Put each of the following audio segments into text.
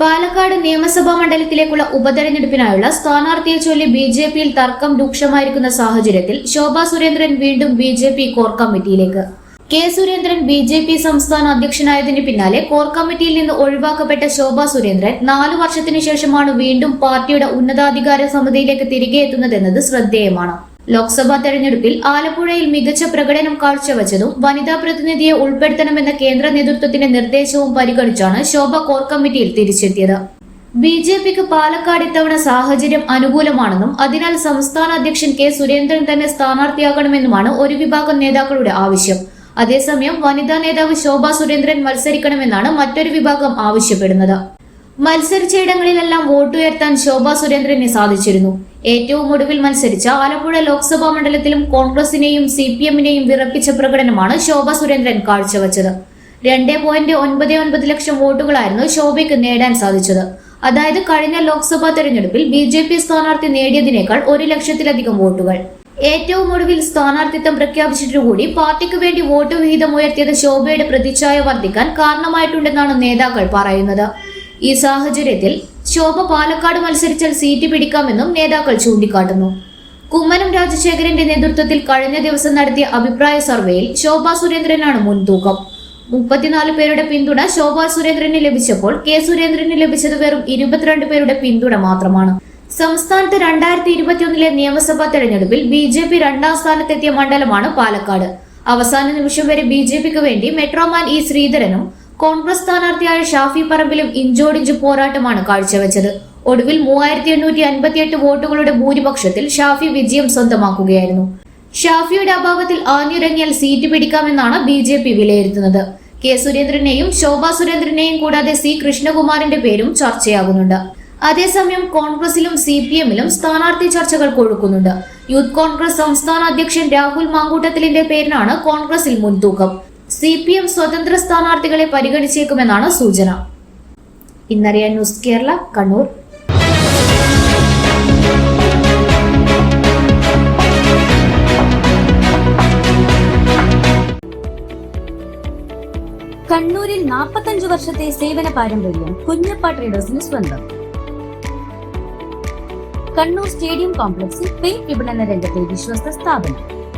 പാലക്കാട് നിയമസഭാ മണ്ഡലത്തിലേക്കുള്ള ഉപതെരഞ്ഞെടുപ്പിനായുള്ള സ്ഥാനാർത്ഥിയെ ചൊല്ലി ബി ജെ പിയിൽ തർക്കം രൂക്ഷമായിരിക്കുന്ന സാഹചര്യത്തിൽ ശോഭാ സുരേന്ദ്രൻ വീണ്ടും B J P core കമ്മിറ്റിയിലേക്ക്. K Surendran B J P സംസ്ഥാന അധ്യക്ഷനായതിന് പിന്നാലെ കോർ കമ്മിറ്റിയിൽ നിന്ന് ഒഴിവാക്കപ്പെട്ട ശോഭാ സുരേന്ദ്രൻ നാലു വർഷത്തിനു ശേഷമാണ് വീണ്ടും പാർട്ടിയുടെ ഉന്നതാധികാര സമിതിയിലേക്ക് തിരികെ എത്തുന്നതെന്നത് ശ്രദ്ധേയമാണ്. ലോക്സഭാ തെരഞ്ഞെടുപ്പിൽ ആലപ്പുഴയിൽ മികച്ച പ്രകടനം കാഴ്ചവെച്ചതും വനിതാ പ്രതിനിധിയെ ഉൾപ്പെടുത്തണമെന്ന കേന്ദ്ര നേതൃത്വത്തിന്റെ നിർദ്ദേശവും പരിഗണിച്ചാണ് ശോഭ കോർ കമ്മിറ്റിയിൽ തിരിച്ചെത്തിയത്. ബി ജെ പിക്ക് പാലക്കാട് ഇത്തവണ സാഹചര്യം അനുകൂലമാണെന്നും അതിനാൽ സംസ്ഥാന അധ്യക്ഷൻ കെ സുരേന്ദ്രൻ തന്നെ സ്ഥാനാർത്ഥിയാകണമെന്നുമാണ് ഒരു വിഭാഗം നേതാക്കളുടെ ആവശ്യം. അതേസമയം വനിതാ നേതാവ് ശോഭ സുരേന്ദ്രൻ മത്സരിക്കണമെന്നാണ് മറ്റൊരു വിഭാഗം ആവശ്യപ്പെടുന്നത്. മത്സരിച്ച ഇടങ്ങളിലെല്ലാം വോട്ടുയർത്താൻ ശോഭാ സുരേന്ദ്രന് സാധിച്ചിരുന്നു. ഏറ്റവും ഒടുവിൽ മത്സരിച്ച ആലപ്പുഴ ലോക്സഭാ മണ്ഡലത്തിലും കോൺഗ്രസിനെയും സി പി എമ്മിനെയും വിറപ്പിച്ച പ്രകടനമാണ് ശോഭാ സുരേന്ദ്രൻ കാഴ്ചവെച്ചത്. രണ്ട് പോയിന്റ് ഒൻപത് ഒൻപത് ലക്ഷം വോട്ടുകളായിരുന്നു ശോഭയ്ക്ക് നേടാൻ സാധിച്ചത്. അതായത് കഴിഞ്ഞ ലോക്സഭാ തെരഞ്ഞെടുപ്പിൽ ബി ജെ പി സ്ഥാനാർത്ഥി നേടിയതിനേക്കാൾ ഒരു ലക്ഷത്തിലധികം വോട്ടുകൾ. ഏറ്റവും ഒടുവിൽ സ്ഥാനാർത്ഥിത്വം പ്രഖ്യാപിച്ചിട്ടുകൂടി പാർട്ടിക്ക് വേണ്ടി വോട്ട് വിഹിതം ഉയർത്തിയത് ശോഭയുടെ പ്രതിച്ഛായ വർദ്ധിക്കാൻ കാരണമായിട്ടുണ്ടെന്നാണ് നേതാക്കൾ പറയുന്നത്. ഈ സാഹചര്യത്തിൽ ശോഭ പാലക്കാട് മത്സരിച്ചാൽ സീറ്റ് പിടിക്കാമെന്നും നേതാക്കൾ ചൂണ്ടിക്കാട്ടുന്നു. കുമ്മനം രാജശേഖരന്റെ നേതൃത്വത്തിൽ കഴിഞ്ഞ ദിവസം നടത്തിയ അഭിപ്രായ സർവേയിൽ ശോഭ സുരേന്ദ്രനാണ് മുൻതൂക്കം. മുപ്പത്തിനാല് പേരുടെ പിന്തുണ ശോഭ സുരേന്ദ്രന് ലഭിച്ചപ്പോൾ കെ സുരേന്ദ്രന് ലഭിച്ചത് വെറും ഇരുപത്തിരണ്ട് പേരുടെ പിന്തുണ മാത്രമാണ്. സംസ്ഥാനത്ത് രണ്ടായിരത്തി ഇരുപത്തിയൊന്നിലെ നിയമസഭാ തെരഞ്ഞെടുപ്പിൽ ബി ജെ പി രണ്ടാം സ്ഥാനത്തെത്തിയ മണ്ഡലമാണ് പാലക്കാട്. അവസാന നിമിഷം വരെ ബി ജെ പിക്ക് വേണ്ടി മെട്രോമാൻ ഇ ശ്രീധരനും കോൺഗ്രസ് സ്ഥാനാർത്ഥിയായ ഷാഫി പറമ്പിലും ഇഞ്ചോടിഞ്ച് പോരാട്ടമാണ് കാഴ്ചവെച്ചത്. ഒടുവിൽ മൂവായിരത്തി എണ്ണൂറ്റി അൻപത്തിയെട്ട് വോട്ടുകളുടെ ഭൂരിപക്ഷത്തിൽ ഷാഫി വിജയം സ്വന്തമാക്കുകയായിരുന്നു. ഷാഫിയുടെ അഭാവത്തിൽ ആഞ്ഞിറങ്ങിയാൽ സീറ്റ് പിടിക്കാമെന്നാണ് ബി ജെ പി വിലയിരുത്തുന്നത്. കെ സുരേന്ദ്രനെയും ശോഭാ സുരേന്ദ്രനെയും കൂടാതെ സി കൃഷ്ണകുമാറിന്റെ പേരും ചർച്ചയാകുന്നുണ്ട്. അതേസമയം കോൺഗ്രസിലും സി പി എമ്മിലും സ്ഥാനാർത്ഥി ചർച്ചകൾ കൊഴുക്കുന്നുണ്ട്. യൂത്ത് കോൺഗ്രസ് സംസ്ഥാന അധ്യക്ഷൻ രാഹുൽ മാങ്കൂട്ടത്തിലിന്റെ പേരിനാണ് കോൺഗ്രസിൽ മുൻതൂക്കം. സി പി എം സ്വതന്ത്ര സ്ഥാനാർത്ഥികളെ പരിഗണിച്ചേക്കുമെന്നാണ് സൂചന. ഇന്നറിയാൻ ന്യൂസ് കേരള കണ്ണൂർ. കണ്ണൂരിൽ നാൽപ്പത്തഞ്ചു വർഷത്തെ സേവന പാരമ്പര്യം കുഞ്ഞപ്പ ട്രേഡേഴ്സിന് സ്വന്തം. കണ്ണൂർ സ്റ്റേഡിയം കോംപ്ലക്സിൽ പെയിന്റ് വിപണന രംഗത്തെ വിശ്വസ്ത സ്ഥാപനം.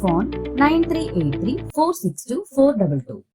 phone 9383